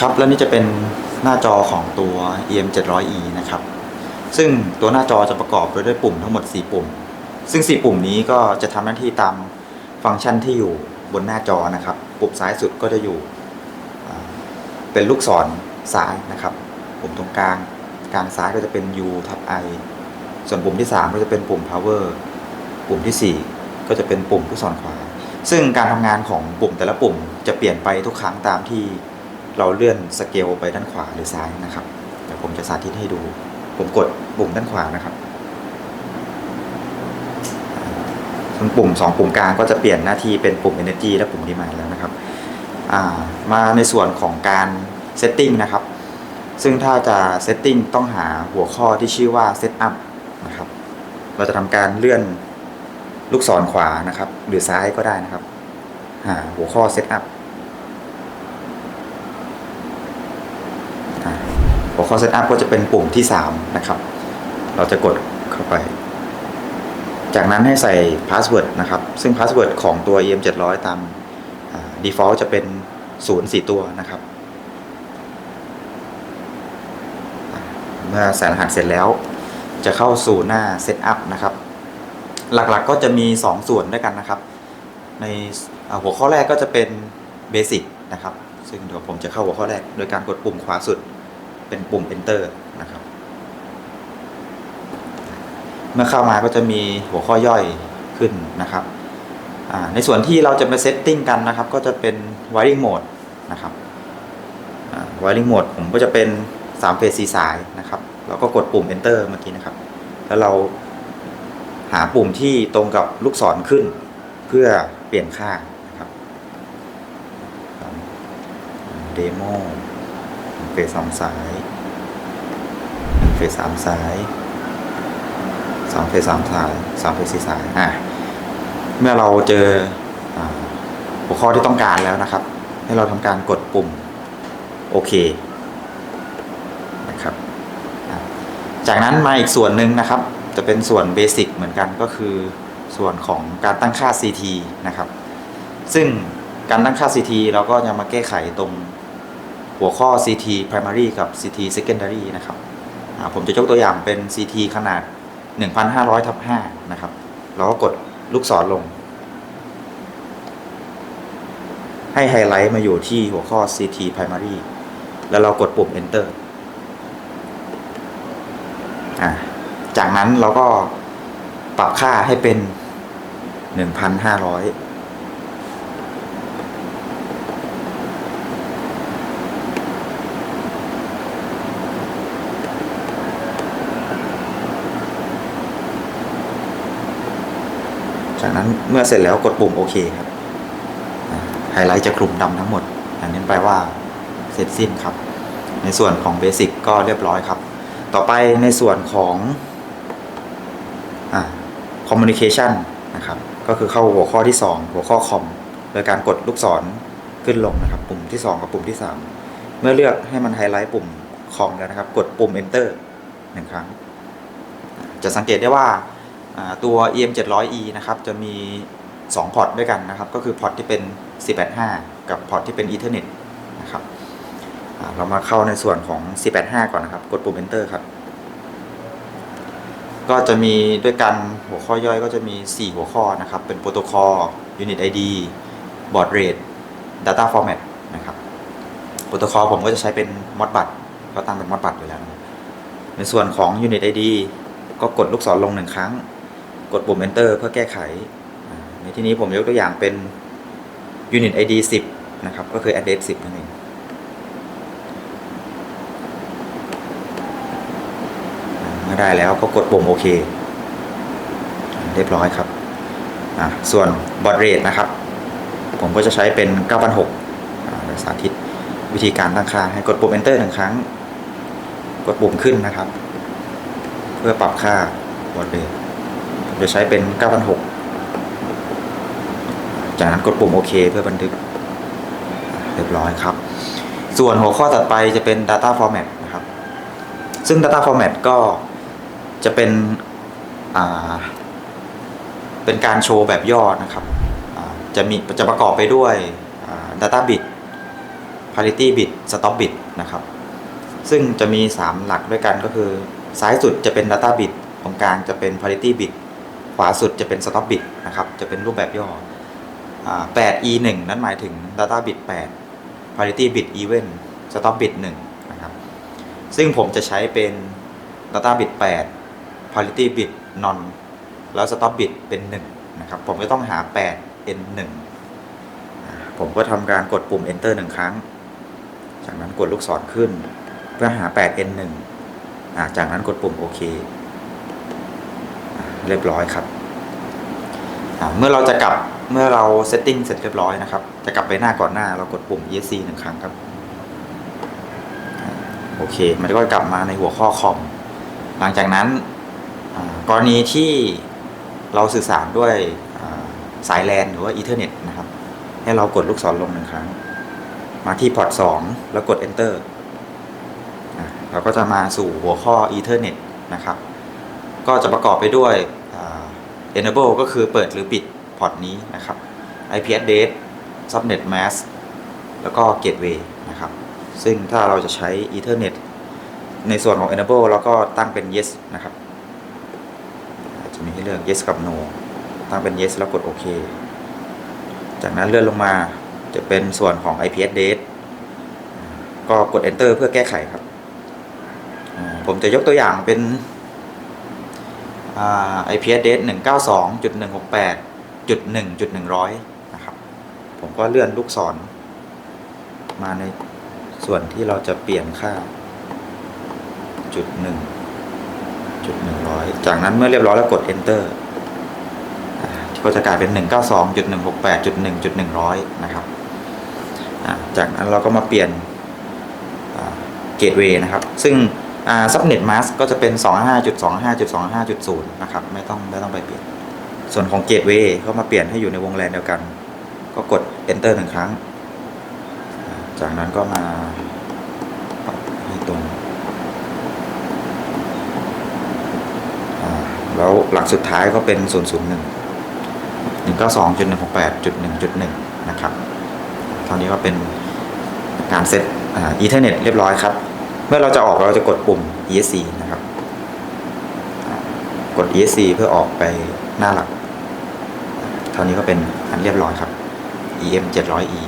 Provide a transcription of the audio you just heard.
นะครับ แล้วนี่จะเป็นหน้าจอของตัว EM 700E นะครับ ซึ่งตัวหน้าจอจะประกอบไปด้วยปุ่มทั้งหมด 4 ปุ่ม ซึ่ง 4 ปุ่มนี้ก็จะทำหน้าที่ตามฟังก์ชันที่อยู่บนหน้าจอนะครับ ปุ่มซ้ายสุดก็จะอยู่ เป็นลูกศรซ้ายนะครับ ปุ่มตรงกลางกลางซ้ายก็จะเป็น U ทับ I ส่วนปุ่มที่ 3 ก็จะเป็นปุ่ม power ปุ่มทีสี่4 ก็จะเป็นปุ่มลูกศรขวา ซึ่งการทำงานของปุ่มแต่ละปุ่มจะเปลี่ยนไปทุกครั้งตามที่ เราเลื่อนสเกลไปด้านขวาหรือซ้ายนะครับ เดี๋ยวผมจะสาธิตให้ดู ผมกดปุ่มด้านขวานะครับปุ่ม 2 ปุ่มกลางก็จะเปลี่ยนหน้าที่เป็นปุ่ม energy และปุ่ม demand แล้วนะครับามาในส่วนของการ setting นะครับ ซึ่งถ้าจะ setting ต้องหาหัวข้อที่ชื่อว่า setup นะครับ เราจะทำการเลื่อนลูกศรขวานะครับ หรือซ้ายก็ได้นะครับ หาหัวข้อ setup อ่า หัวข้อ setup ก็จะเป็นปุ่มที่ 3 นะครับ เราจะกดเข้าไป จากนั้นให้ใส่ password นะครับ ซึ่ง password ของตัว EM 700ตามอ่า default จะเป็น0 4ตัวนะครับ เมื่อใส่รหัสเสร็จแล้ว จะเข้าสู่หน้า Setup นะครับ หลักๆก็จะมี 2 ส่วนด้วยกันนะครับ ในหัวข้อแรกก็จะเป็น Basic นะครับ ซึ่งเดี๋ยวผมจะเข้าหัวข้อแรก โดยการกดปุ่มขวาสุด เป็นปุ่ม Enter นะครับ เมื่อเข้ามาก็จะมีหัวข้อย่อยขึ้นนะครับ ในส่วนที่เราจะมาเซตติ้งกันนะครับ ก็จะเป็น Wiring Mode นะครับ Wiring Mode ผมก็จะเป็น3เฟส4สายนะครับแล้วก็กดปุ่ม Enter เมื่อกี้นะครับ แล้วเราหาปุ่มที่ตรงกับลูกศรขึ้น เพื่อเปลี่ยนค่านะครับเดโมเฟสสองสาย ฟสสามสายสองเฟสสามสายสามเฟสสี่สายอะเมื่อเราเจอหัวข้อที่ต้องการแล้วนะครับ ให้เราทำการกดปุ่มโอเคนะครับจากนั้นมาอีกส่วนหนึ่งนะครับ จะเป็นส่วนเบสิกเหมือนกันก็คือส่วนของการตั้งค่า CT นะครับ ซึ่งการตั้งค่า CT เราก็จะมาแก้ไขตรงหัวข้อ CT primary กับ CT secondary นะครับ ผมจะยกตัวอย่างเป็น CT ขนาด 1,500ทับ5นะครับ เราก็กดลูกศรลง ให้ไฮไลท์มาอยู่ที่หัวข้อ CT primary แล้วเรากดปุ่ม enter อ่จากนั้นเราก็ปรับค่าให้เป็น 1,500 จากนั้นเมื่อเสร็จแล้วกดปุ่มโอเคครับไฮไลท์จะคลุมดำทั้งหมด อันนี้แปลว่าเสร็จสิ้นครับ ในส่วนของเบสิกก็เรียบร้อยครับ ต่อไปในส่วนของคอ่า communication นะครับ ก็คือเข้าหัวข้อที่ 2 หัวข้อคอม โดยการกดลูกศรขึ้นลงนะครับ ปุ่มที่ 2 กับปุ่มที่ 3 เมื่อเลือกให้มันไฮไลท์ปุ่มคอมแล้วนะครับ กดปุ่ม enter หนึ่งครั้ง จะสังเกตได้ว่า ตัว EM 700E นะครับจะมี 2 พอร์ตด้วยกันนะครับ ก็คือพอร์ตที่เป็น 485 กับพอร์ตที่เป็น Ethernet นะครับเรามาเข้าในส่วนของ 485 ก่อนนะครับ กดปุ่ม enter ครับ ก็จะมีด้วยกันหัวข้อย่อยก็จะมี 4 หัวข้อนะครับ เป็นโปรโตคอล Unit ID Baud Rate Data Format นะครับโปรโตคอลผมก็จะใช้เป็น Modbus ก็ตั้งเป็น Modbus อยู่แล้ว ในส่วนของ Unit ID ก็กดลูกศรลงหนึ่งครั้ง กดปุ่ม enter เพื่อแก้ไข ในที่นี้ผมยกตัวอย่างเป็น Unit ID 10 นะครับ ก็คือ address 10 นั่นเองเมื่อได้แล้วก็กดปุ่มโอเค เรียบร้อยครับ ส่วนบอดเรทนะครับ ผมก็จะใช้เป็น 9,600อ่าโดยสาธิตวิธีการตั้งค่าให้กดปุ่ม enter หนึ่งครั้ง กดปุ่มขึ้นนะครับ เพื่อปรับค่าบอดเรทผม จะใช้เป็น 9,600 จากนั้นกดปุ่มโอเคเพื่อบันทึก เรียบร้อยครับ ส่วนหัวข้อถัดไปจะเป็น data format นะครับ ซึ่ง data format ก็จะเป็นเป็นการโชว์แบบย่อนะครับ จะมีจะประกอบไปด้วย data bit parity bit stop bit นะครับ ซึ่งจะมี 3 หลักด้วยกันก็คือ ซ้ายสุดจะเป็น data bit ตรงกลางจะเป็น parity bit ขวาสุดจะเป็น stop bit นะครับ จะเป็นรูปแบบย่อ8 e 1นั้นหมายถึง data bit 8 parity bit even stop bit 1นะครับ ซึ่งผมจะใช้เป็น data bit 8 parity bit non แล้ว stop bit เป็น 1 นะครับ ผมจะต้องหา 8 n 1ผมก็ทำการกดปุ่ม enter 1 ครั้ง จากนั้นกดลูกศรขึ้น เพื่อหา 8 n 1จากนั้นกดปุ่มโอเค เรียบร้อยครับเมื่อเราจะกลับเมื่อเราเซตติ้งเสร็จเรียบร้อยนะครับจะกลับไปหน้าก่อนหน้าเรากดปุ่ม esc หนึ่งครั้งครับโอเค มันก็กลับมาในหัวข้อคอม หลังจากนั้นกรณีที่เราสื่อสารด้วยสายแลนหรือว่าอีเทอร์เน็ตนะครับ ให้เรากดลูกศรลงหนึ่งครั้ง มาที่พอร์ต2แล้วกด enter เราก็จะมาสู่หัวข้อ Ethernet นะครับ ก็จะประกอบไปด้วย enable ก็คือเปิดหรือปิดพอร์ตนี้นะครับ IP address subnet mask แล้วก็ gateway นะครับ ซึ่งถ้าเราจะใช้ Ethernet ในส่วนของ enable เราก็ตั้งเป็น yes นะครับ จะมีให้เลือก yes กับ no ตั้งเป็น yes แล้วกดโอเคจากนั้นเลื่อนลงมาจะเป็นส่วนของ IP address ก็กด enter เพื่อแก้ไขครับ ผมจะยกตัวอย่างเป็น อ่า IP address 192.168.1.100 นะครับ ผมก็เลื่อนลูกศร มาในส่วนที่เราจะเปลี่ยนค่าจุดหนึ่งจุดหนึ่งร้อยจากนั้นเมื่อเรียบร้อยแล้วกด enter อ่ก็จะกลายเป็น 192.168.1.100 นะครับ จากนั้นเราก็มาเปลี่ยนเกตเวย์นะครับ ซึ่ง ซับเน็ตมาสก็จะเป็น 25.25.25.0 นะครับ ไม่ต้องไม่ต้องไปเปลี่ยน ส่วนของเกตเวย์ก็มาเปลี่ยนให้อยู่ในวงแลนเดียวกัน ก็กด enter หนึ่งครั้ง จากนั้นก็มาปรับให้ตรงแล้วหลักสุดท้ายก็เป็น 001 192.168.1.1 นะครับตอนนี้ก็เป็นการเซตอีเทอร์เน็ตเรียบร้อยครับ เมื่อเราจะออกเราจะกดปุ่ม ESC นะครับ กด ESC เพื่อออกไปหน้าหลัก เท่านี้ก็เป็นอันเรียบร้อยครับ EM 700E